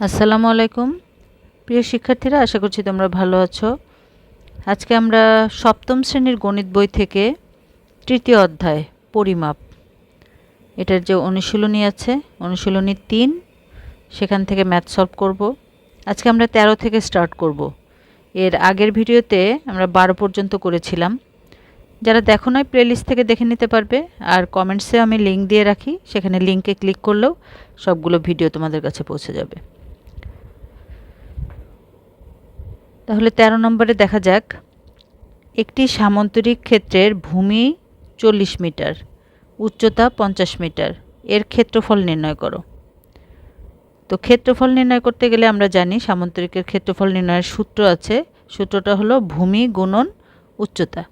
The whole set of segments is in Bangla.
আসসালামু আলাইকুম। প্রিয় শিক্ষার্থীরা, আশা করছি তোমরা ভালো আছো। আজকে আমরা সপ্তম শ্রেণির গণিত বই থেকে তৃতীয় অধ্যায়, পরিমাপ। এটার যে অনুশীলনী আছে, অনুশীলনী তিন, সেখান থেকে ম্যাথ সলভ করব। আজকে আমরা ১৩ থেকে স্টার্ট করব। এর আগের ভিডিওতে আমরা বারো পর্যন্ত করেছিলাম। যারা দেখো নয় প্লেলিস্ট থেকে দেখে নিতে পারবে। আর কমেন্টসে আমি লিঙ্ক দিয়ে রাখি, সেখানে লিঙ্কে ক্লিক করলেও সবগুলো ভিডিও তোমাদের কাছে পৌঁছে যাবে। তাহলে ১৩ নম্বরে দেখা যাক। একটি সামান্তরিক ক্ষেত্রের ভূমি চল্লিশ মিটার, উচ্চতা পঞ্চাশ মিটার। এর ক্ষেত্রফল নির্ণয় করো। তো ক্ষেত্রফল নির্ণয় করতে গেলে আমরা জানি সামান্তরিকের ক্ষেত্রফল নির্ণয়ের সূত্র আছে। সূত্রটা হলো ভূমি গুণন উচ্চতা।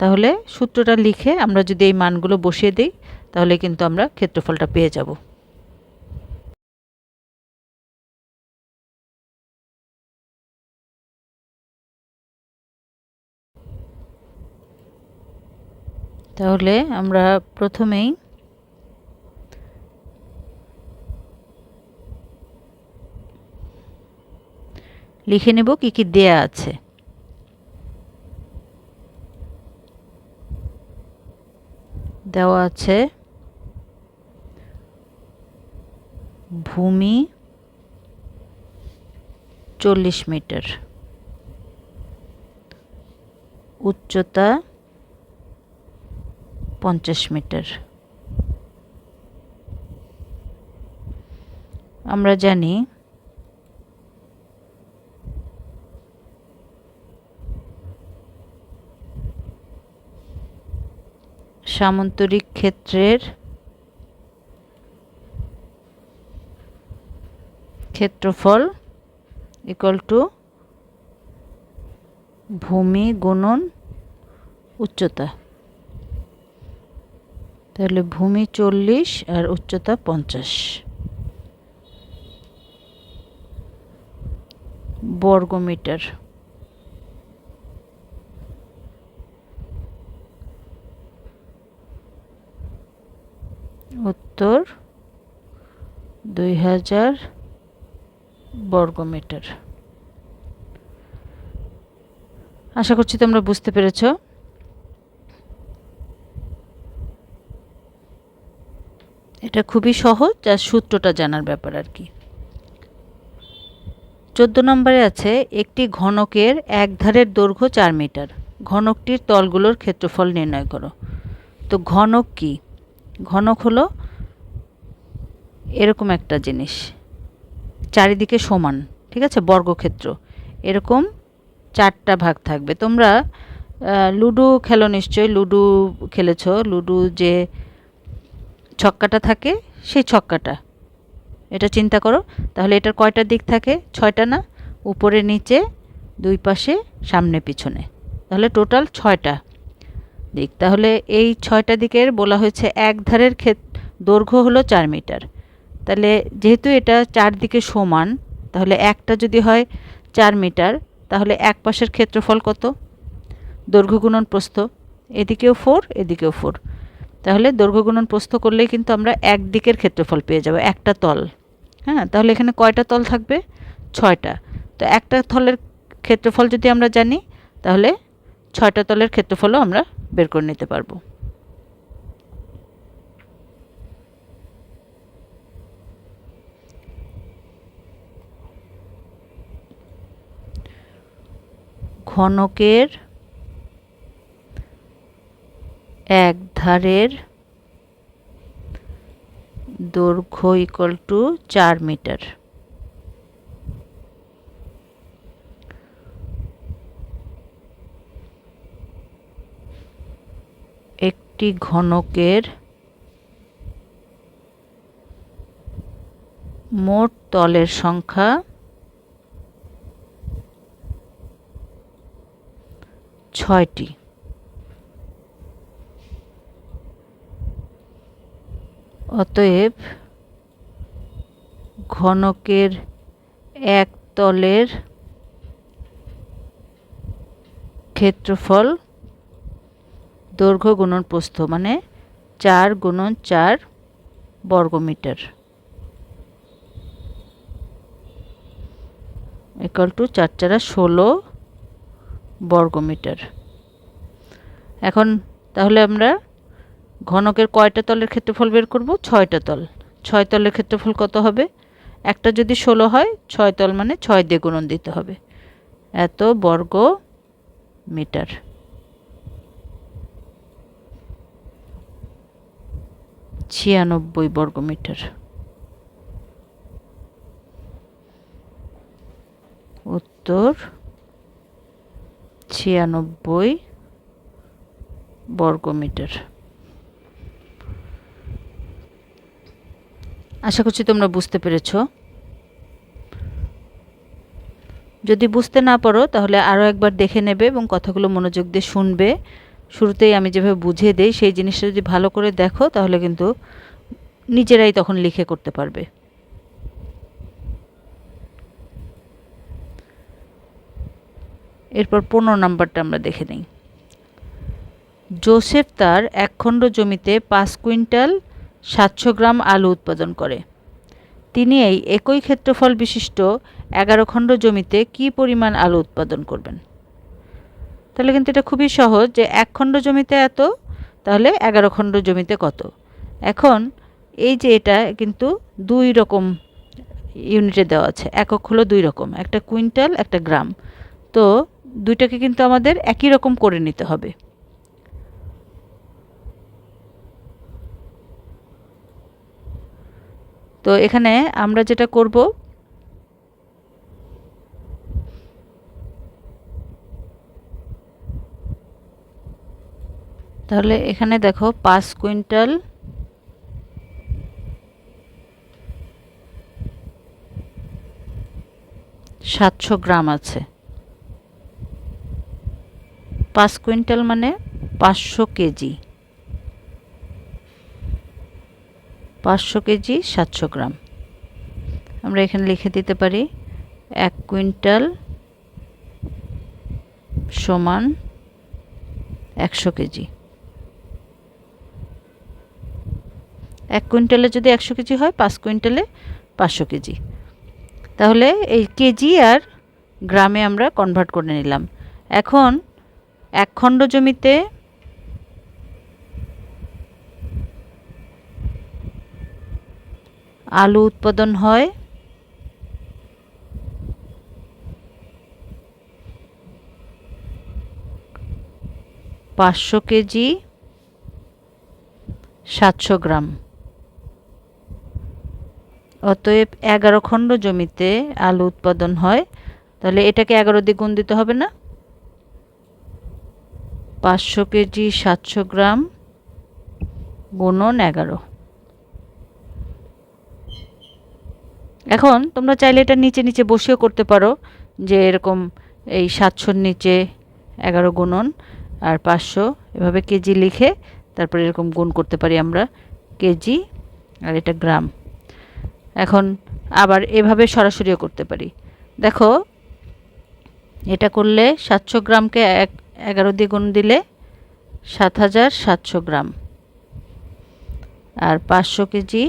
তাহলে সূত্রটা লিখে আমরা যদি এই মানগুলো বসিয়ে দিই, তাহলে কিন্তু আমরা ক্ষেত্রফলটা পেয়ে যাব। তাহলে আমরা প্রথমেই লিখে নেব কি কি দেয়া আছে। দেওয়া আছে ভূমি চল্লিশ মিটার, উচ্চতা পঞ্চাশ মিটার। আমরা জানি সামান্তরিক ক্ষেত্রের ক্ষেত্রফল ইকুয়াল টু ভূমি গুণন উচ্চতা। তাহলে ভূমি চল্লিশ আর উচ্চতা পঞ্চাশ। বর্গমিটার। উত্তর দুই হাজার বর্গমিটার। আশা করছি তোমরা বুঝতে পেরেছ। এটা খুবই সহজ আর সূত্রটা জানার ব্যাপার আর কি। চোদ্দ নম্বরে আছে, একটি ঘনকের এক ধারের দৈর্ঘ্য চার মিটার। ঘনকটির তলগুলোর ক্ষেত্রফল নির্ণয় করো। তো ঘনক কি? ঘনক হলো এরকম একটা জিনিস। চারিদিকে সমান, ঠিক আছে? বর্গক্ষেত্র। এরকম চারটা ভাগ থাকবে। তোমরা লুডো খেলো নিশ্চয়ই। লুডো খেলেছ। লুডো যে ছক্কাটা থাকে, সেই ছক্কাটা। এটা চিন্তা করো, তাহলে এটার কয়টা দিক থাকে? ছয়টা না? উপরে, নিচে, দুই পাশে, সামনে, পিছনে। তাহলে টোটাল ছয়টা দিক। তাহলে এই ছয়টা দিকের বলা হয়েছে এক ধারের ক্ষেত, দৈর্ঘ্য হলো চার মিটার। তাহলে যেহেতু এটা চারদিকে সমান, তাহলে একটা যদি হয় চার মিটার, তাহলে এক পাশের ক্ষেত্রফল কত? দৈর্ঘ্য গুণন প্রস্থ। এদিকেও ফোর এদিকেও ফোর। তাহলে দৈর্ঘ্য গুণন প্রস্থ করলেই কিন্তু আমরা এক দিকের ক্ষেত্রফল পেয়ে যাব, একটা তল। হ্যাঁ তাহলে এখানে কয়টা তল থাকবে? ছয়টা। তো একটা তলের ক্ষেত্রফল যদি আমরা জানি, তাহলে ছয়টা তলের ক্ষেত্রফলও আমরা বের করে নিতে পারব। ঘনকের এক ধারের দৈর্ঘ্য ইকুয়াল টু চার মিটার একটি ঘনকের মোট তলের সংখ্যা ছয়টি। অতএব ঘনকের এক তলের ক্ষেত্রফল দৈর্ঘ্য গুণন প্রস্থ মানে চার গুণন চার বর্গমিটার। ইকাল টু চার চারা ষোলো বর্গমিটার। এখন তাহলে আমরা ঘনকের কয়টা তলের ক্ষেত্রফল বের করব? ছয়টা তল। ছয় তলের ক্ষেত্রফল কত হবে? একটা যদি ষোলো হয়, ছয় তল মানে ছয় দিয়ে গুণন দিতে হবে। এত বর্গ মিটার। ছিয়ানব্বই বর্গমিটার উত্তর, ছিয়ানব্বই বর্গমিটার আশা করছি তোমরা বুঝতে পেরেছ। যদি বুঝতে না পারো, তাহলে আরও একবার দেখে নেবে এবং কথাগুলো মনোযোগ দিয়ে শুনবে। শুরুতেই আমি যেভাবে বুঝিয়ে দেই, সেই জিনিসটা যদি ভালো করে দেখো, তাহলে কিন্তু নিজেরাই তখন লিখে করতে পারবে। এরপর পনেরো নাম্বারটা আমরা দেখে নিই। জোসেফ তার একখণ্ড জমিতে পাঁচ কুইন্টাল সাতশো গ্রাম আলু উৎপাদন করে। তিনি এই একই ক্ষেত্রফল বিশিষ্ট এগারো খণ্ড জমিতে কি পরিমাণ আলু উৎপাদন করবেন? তাহলে কিন্তু এটা খুবই সহজ যে এক খণ্ড জমিতে এত, তাহলে এগারো খণ্ড জমিতে কত? এখন এই যে এটা কিন্তু দুই রকম ইউনিটে দেওয়া আছে, একক হলো দুই রকম, একটা কুইন্টাল, একটা গ্রাম। তো দুইটাকে কিন্তু আমাদের একই রকম করে নিতে হবে। তো এখানে আমরা যেটা করব, তাহলে এখানে দেখো পাঁচ কুইন্টাল সাতশো গ্রাম আছে। পাঁচ কুইন্টাল মানে পাঁচশো কেজি। পাঁচশো কেজি, সাতশো গ্রাম। আমরা এখানে লিখে দিতে পারি, এক কুইন্টাল সমান একশো কেজি। এক কুইন্টালে যদি একশো কেজি হয়, পাঁচ কুইন্টালে পাঁচশো কেজি। তাহলে এই কেজি আর গ্রামে আমরা কনভার্ট করে নিলাম। এখন এক খণ্ড জমিতে আলু উৎপাদন হয়। পাঁচশো কেজি, সাতশো গ্রাম। অতএব এগারো খণ্ড জমিতে আলু উৎপাদন হয়। তাহলে এটাকে এগারো দিয়ে গুণ দিতে হবে না। পাঁচশো কেজি, সাতশো গ্রাম, গুণন এগারো। এখন তোমরা চাইলে এটা নিচে নিচে বসেও করতে পারো, যে এরকম এই সাতশোর নিচে এগারো গুণন আর পাঁচশো, এভাবে কেজি লিখে তারপরে এরকম গুণ করতে পারি আমরা, কেজি আর এটা গ্রাম। এখন আবার এভাবে সরাসরিও করতে পারি। দেখো, এটা করলে সাতশো গ্রামকে এক, এগারো দিয়ে গুণ দিলে সাত হাজার সাতশো গ্রাম। আর পাঁচশো কেজি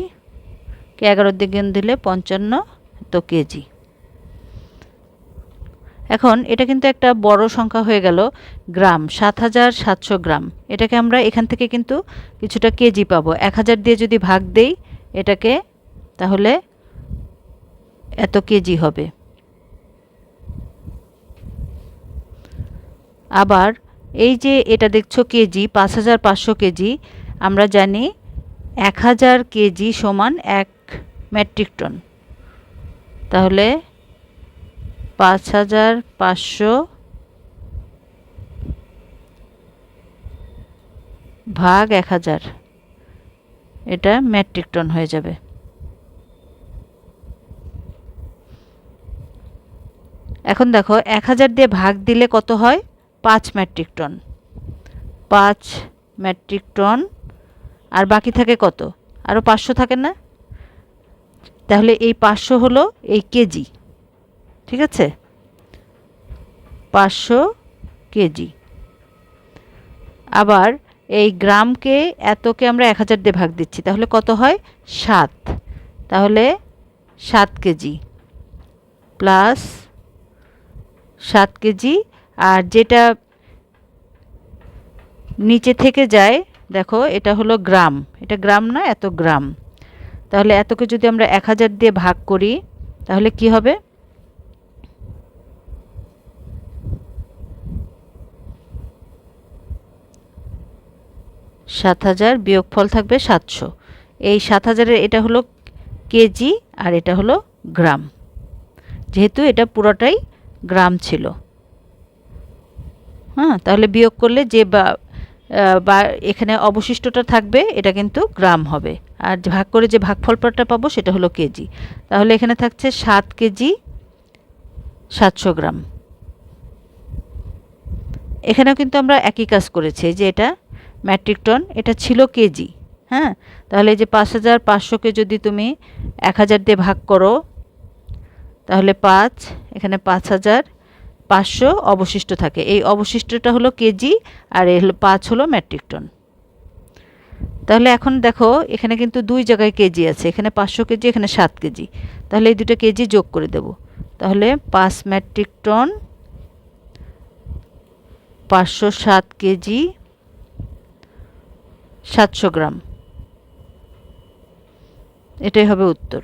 এগারো দিয়ে গুণ দিলে পঞ্চান্ন তো কেজি। এখন এটা কিন্তু একটা বড় সংখ্যা হয়ে গেল গ্রাম, সাত হাজার সাতশো গ্রাম। এটাকে আমরা এখান থেকে কিন্তু কিছুটা কেজি পাবো। এক হাজার দিয়ে যদি ভাগ দেই, এটাকে তাহলে এত কেজি হবে। আবার এই যে এটা দেখছ কেজি, পাঁচ হাজার পাঁচশো কেজি, আমরা জানি এক হাজার কেজি সমান এক মেট্রিক টন। তাহলে পাঁচ হাজার পাঁচশো ভাগ এক হাজার, এটা মেট্রিক টন হয়ে যাবে। এখন দেখো, এক হাজার দিয়ে ভাগ দিলে কত হয়? পাঁচ মেট্রিক টন। পাঁচ মেট্রিক টন আর বাকি থাকে কত? আরও পাঁচশো থাকে না? তাহলে এই পাঁচশো হলো এই কেজি। ঠিক আছে? পাঁচশো কেজি। আবার এই গ্রামকে এতকে আমরা এক হাজার দিয়ে ভাগ দিচ্ছি। তাহলে কত হয়? সাত। তাহলে সাত কেজি প্লাস সাত কেজি। আর যেটা নিচে থেকে যায় দেখো, এটা হলো গ্রাম। এটা গ্রাম না এত গ্রাম। তাহলে এতকে যদি আমরা এক হাজার দিয়ে ভাগ করি, তাহলে কি হবে? সাত হাজার বিয়োগফল থাকবে সাতশো। এই সাত হাজারের এটা হলো কেজি আর এটা হলো গ্রাম। যেহেতু এটা পুরোটাই গ্রাম ছিল। হ্যাঁ তাহলে বিয়োগ করলে যে বা বা এখানে অবশিষ্টটা থাকবে, এটা কিন্তু গ্রাম হবে। আর ভাগ করে যে ভাগফলটা পাবো, সেটা হলো কেজি। তাহলে এখানে থাকছে সাত কেজি সাতশো গ্রাম। এখানেও কিন্তু আমরা একই কাজ করেছি যে এটা ম্যাট্রিক টন, এটা ছিল কেজি হ্যাঁ? তাহলে এই যে পাঁচ হাজার পাঁচশোকে যদি তুমি এক হাজার দিয়ে ভাগ করো, তাহলে পাঁচ, এখানে পাঁচ হাজার পাঁচশো অবশিষ্ট থাকে। এই অবশিষ্টটা হলো কেজি আর এ হলো পাঁচ হলো ম্যাট্রিক টন। তাহলে এখন দেখো, এখানে কিন্তু দুই জায়গায় কেজি আছে। এখানে পাঁচশো কেজি, এখানে সাত কেজি। তাহলে এই দুটো কেজি যোগ করে দেব। তাহলে পাঁচ মেট্রিক টন, পাঁচশো সাত কেজি, সাতশো গ্রাম। এটাই হবে উত্তর।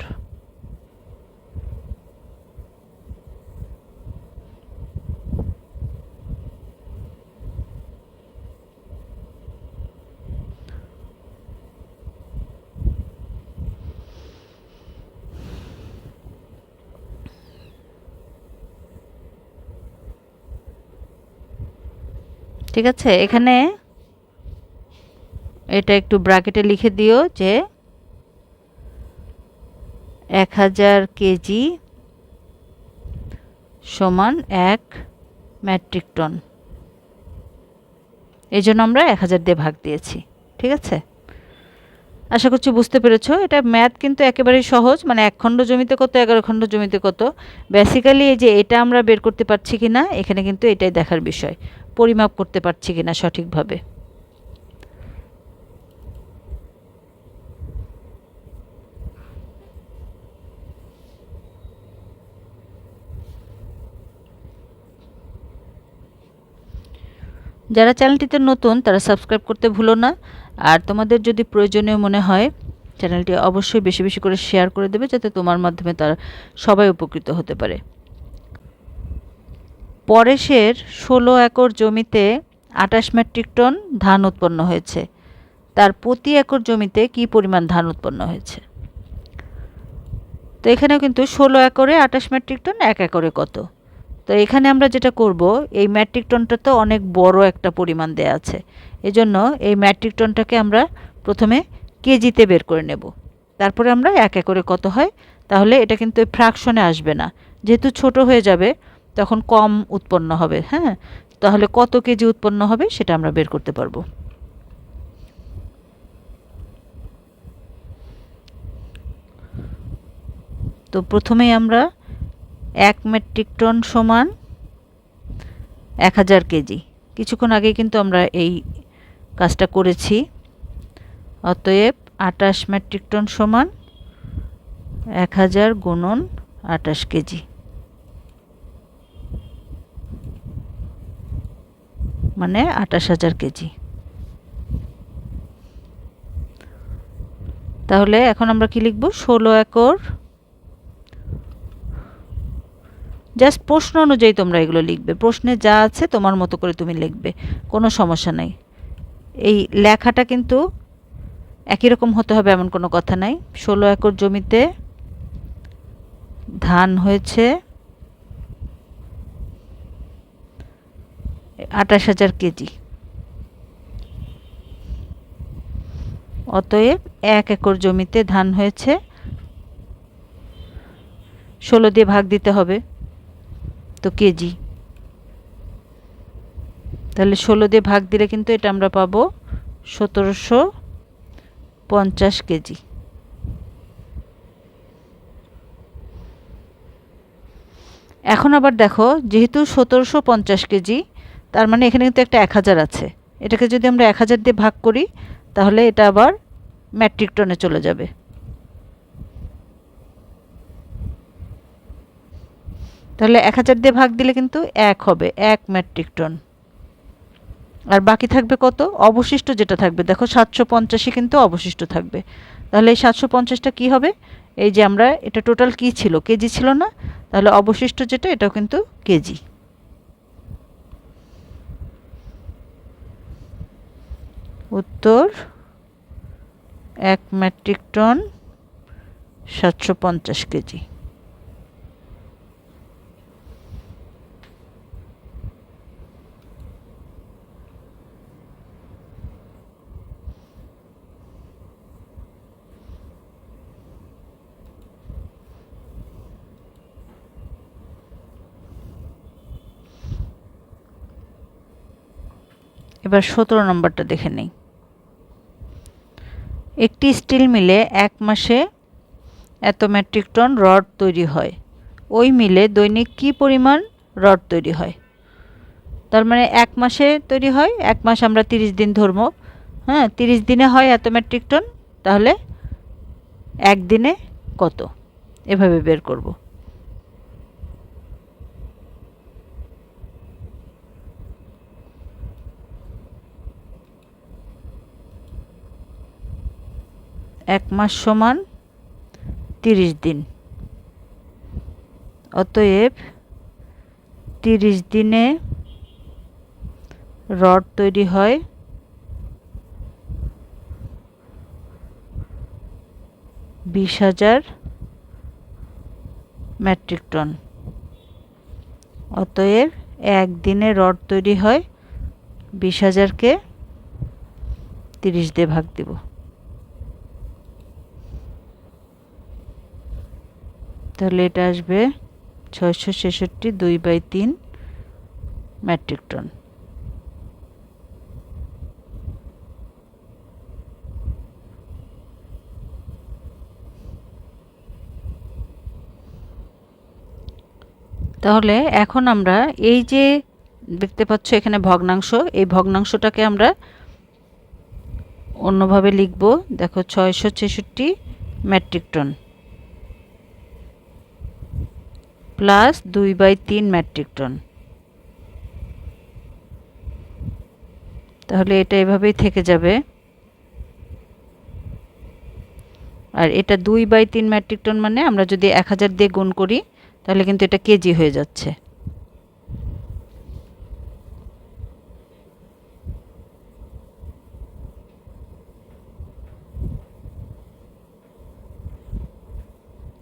ঠিক আছে? এখানে এটা একটু ব্র্যাকেটে লিখে দিও যে এক হাজার কেজি সমান এক ম্যাট্রিক টন এই জন্য আমরা এক হাজার দিয়ে ভাগ দিয়েছি, ঠিক আছে? আশা করছি বুঝতে পেরেছ। এটা ম্যাথ কিন্তু একেবারেই সহজ মানে এক খণ্ড জমিতে কত, এগারো খণ্ড জমিতে কত। বেসিক্যালি এই যে এটা আমরা বের করতে পারছি কি না এখানে কিন্তু এটাই দেখার বিষয়। পরিমাপ করতে পারছি কিনা সঠিকভাবে। যারা চ্যানেলটিতে নতুন, তারা সাবস্ক্রাইব করতে ভুলো না। আর তোমাদের যদি প্রয়োজনীয় মনে হয়, চ্যানেলটি অবশ্যই বেশি বেশি করে শেয়ার করে দেবে, যাতে তোমার মাধ্যমে তারা সবাই উপকৃত হতে পারে। পরেশের ষোলো একর জমিতে আটাশ মেট্রিক টন ধান উৎপন্ন হয়েছে। তার প্রতি একর জমিতে কি পরিমাণ ধান উৎপন্ন হয়েছে? তো এখানেও কিন্তু ষোলো একরে আটাশ মেট্রিক টন এক একরে কত? তো এখানে আমরা যেটা করব, এই ম্যাট্রিক টনটা তো অনেক বড় একটা পরিমাণ দেয়া আছে। এজন্য এই ম্যাট্রিক টনটাকে আমরা প্রথমে কেজিতে বের করে নেব। তারপরে আমরা এক একরে কত হয়? তাহলে এটা কিন্তু ফ্র্যাকশনে আসবে না। যেহেতু ছোট হয়ে যাবে তখন কম উৎপন্ন হবে হ্যাঁ? তাহলে কত কেজি উৎপন্ন হবে সেটা আমরা বের করতে পারব। তো প্রথমেই আমরা এক মেট্রিক টন সমান এক হাজার কেজি। কিছুক্ষণ আগে কিন্তু আমরা এই কাজটা করেছি। অতএব আটাশ মেট্রিক টন সমান এক হাজার গুণন আটাশ কেজি। মানে আঠাশ হাজার কেজি। তাহলে এখন আমরা কি লিখব? ষোলো একর। জাস্ট প্রশ্ন অনুযায়ী তোমরা এগুলো লিখবে। প্রশ্নে যা আছে তোমার মতো করে তুমি লিখবে। কোনো সমস্যা নাই। এই লেখাটা কিন্তু একই রকম হতে হবে, এমন কোনো কথা নাই। ষোলো একর জমিতে ধান হয়েছে আঠাশ হাজার কেজি। অতএব এক একর জমিতে ধান হয়েছে। ষোলো দিয়ে ভাগ দিতে হবে তো কেজি। তাহলে ষোলো দিয়ে ভাগ দিলে কিন্তু এটা আমরা পাবো সতেরোশো পঞ্চাশ কেজি। এখন আবার দেখো, যেহেতু সতেরোশো পঞ্চাশ কেজি তার মানে এখানে কিন্তু একটা এক হাজার আছে। এটাকে যদি আমরা এক হাজার দিয়ে ভাগ করি, তাহলে এটা আবার ম্যাট্রিক টনে চলে যাবে। তাহলে এক হাজার দিয়ে ভাগ দিলে কিন্তু এক হবে, এক মেট্রিক টন আর বাকি থাকবে কত? অবশিষ্ট যেটা থাকবে। দেখো সাতশো পঞ্চাশই কিন্তু অবশিষ্ট থাকবে। তাহলে এই সাতশো পঞ্চাশটা কী হবে? এই যে আমরা, এটা টোটাল কি ছিল? কেজি ছিল না? তাহলে অবশিষ্ট যেটা, এটাও কিন্তু কেজি। উত্তর এক মেট্রিক টন সাতশো পঞ্চাশ কেজি। এবার সতেরো নম্বরটা দেখে নেই। একটি স্টিল মিলে এক মাসে এত মেট্রিক টন রড তৈরি হয়। ওই মিলে দৈনিক কি পরিমাণ রড তৈরি হয়? তার মানে এক মাসে তৈরি হয়, এক মাস আমরা তিরিশ দিন ধরবো। হ্যাঁ তিরিশ দিনে হয় এত মেট্রিক টন, তাহলে একদিনে কত? এভাবে বের করব। এক মাস সমান তিরিশ দিন। অতএব তিরিশ দিনে রড তৈরি হয়। বিশ হাজার মেট্রিক টন। অতএব একদিনে রড তৈরি হয়, বিশ হাজারকে তিরিশ দিয়ে ভাগ দিব। তাহলে এটা আসবে ছয়শো ছেষট্টি দুই বাই তিন মেট্রিক টন তাহলে এখন আমরা এই যে দেখতে পাচ্ছ এখানে ভগ্নাংশ, এই ভগ্নাংশটাকে আমরা অন্যভাবে লিখব। দেখো, ছয়শো ছেষট্টি মেট্রিক টন প্লাস দুই বাই তিন মেট্রিক টন। তাহলে এটা এভাবেই থেকে যাবে। আর এটা দুই বাই তিন মেট্রিক টন মানে আমরা যদি এক হাজার দিয়ে গুণ করি, তাহলে কিন্তু এটা কেজি হয়ে যাচ্ছে।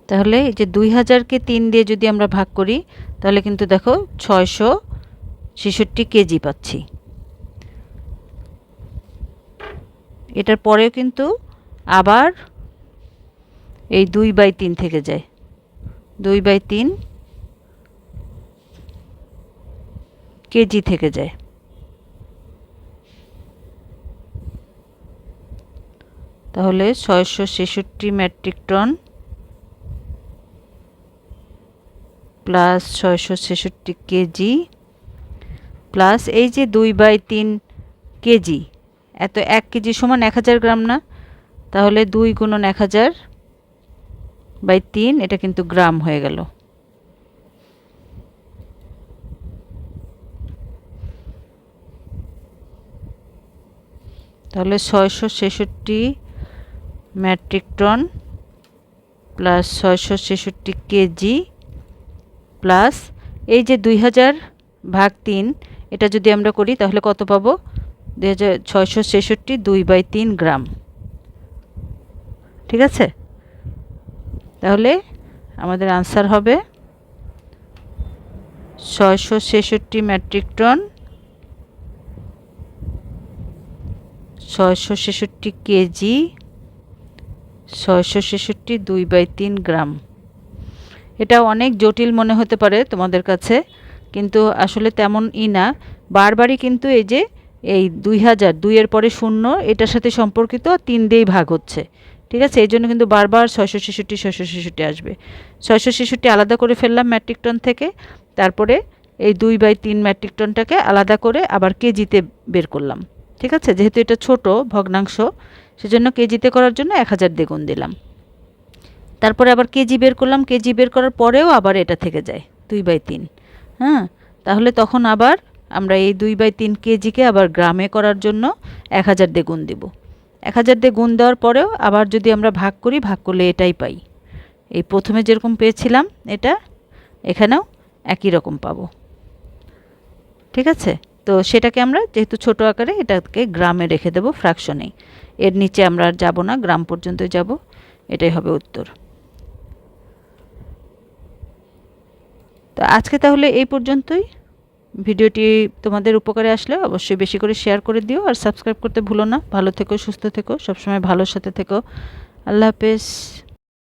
তাহলে এই যে দুই হাজারকে তিন দিয়ে যদি আমরা ভাগ করি, তাহলে কিন্তু দেখো ছয়শো ছেষট্টি কেজি পাচ্ছি। এটার পরেও কিন্তু আবার এই দুই বাই তিন থেকে যায়। দুই বাই তিন কেজি থেকে যায়। তাহলে ছয়শো ছেষট্টি মেট্রিক টন প্লাস ছয়শো ছেষট্টি কেজি প্লাস এই যে দুই বাই তিন কেজি, এত এক কেজি সমান এক হাজার গ্রাম না? তাহলে দুই গুণন এক হাজার বাই তিন, এটা কিন্তু গ্রাম হয়ে গেল। তাহলে ছয়শো ছেষট্টি মেট্রিক টন প্লাস ছয়শো ছেষট্টি কেজি প্লাস এই যে দুই হাজার ভাগ তিন, এটা যদি আমরা করি, তাহলে কত পাবো? দুই হাজার ছয়শো ছেষট্টি দুই বাই তিন গ্রাম। ঠিক আছে? তাহলে আমাদের আনসার হবে ছয়শো ছেষট্টি মেট্রিক টন। ছয়শো ছেষট্টি কেজি, ছয়শো ছেষট্টি দুই বাই তিন গ্রাম। এটা অনেক জটিল মনে হতে পারে তোমাদের কাছে, কিন্তু আসলে তেমন ই না। বারবারই কিন্তু এই যে, এই দুই হাজার, দুইয়ের পরে শূন্য, এটার সাথে সম্পর্কিত তিন দিয়েই ভাগ হচ্ছে। ঠিক আছে? এই জন্য কিন্তু বারবার ছয়শো ছেষট্টি ছয়শো ছেষট্টি আসবে। ছয়শো ছেষট্টি আলাদা করে ফেললাম ম্যাট্রিক টন থেকে, তারপরে এই দুই বাই তিন ম্যাট্রিক টনটাকে আলাদা করে আবার কেজিতে বের করলাম। ঠিক আছে? যেহেতু এটা ছোট ভগ্নাংশ, সেজন্য কেজিতে করার জন্য এক হাজার দ্বিগুণ দিলাম। তারপরে আবার কেজি বের করলাম, কেজি বের করার পরেও আবার এটা থেকে যায়, দুই বাই তিন। হ্যাঁ? তাহলে তখন আবার আমরা এই দুই বাই তিন কেজিকে আবার গ্রামে করার জন্য এক হাজার দিয়ে গুণ দিব। এক হাজার দিয়ে গুণ দেওয়ার পরেও আবার যদি আমরা ভাগ করি, ভাগ করলে এটাই পাই। এই প্রথমে যেরকম পেয়েছিলাম এটা, এখানেও একই রকম পাবো। ঠিক আছে? তো সেটাকে আমরা যেহেতু ছোট আকারে এটাকে গ্রামে রেখে দেবো ফ্র্যাকশনেই এর নিচে আমরা আর যাব না, গ্রাম পর্যন্ত যাব। এটাই হবে উত্তর। তো আজকে তাহলে এই পর্যন্তই। ভিডিওটি তোমাদের উপকারে আসলে অবশ্যই বেশি করে শেয়ার করে দিও আর সাবস্ক্রাইব করতে ভুলো না। ভালো থেকো, সুস্থ থেকো, সবসময় ভালোর সাথে থেকো। আল্লাহ হাফেজ।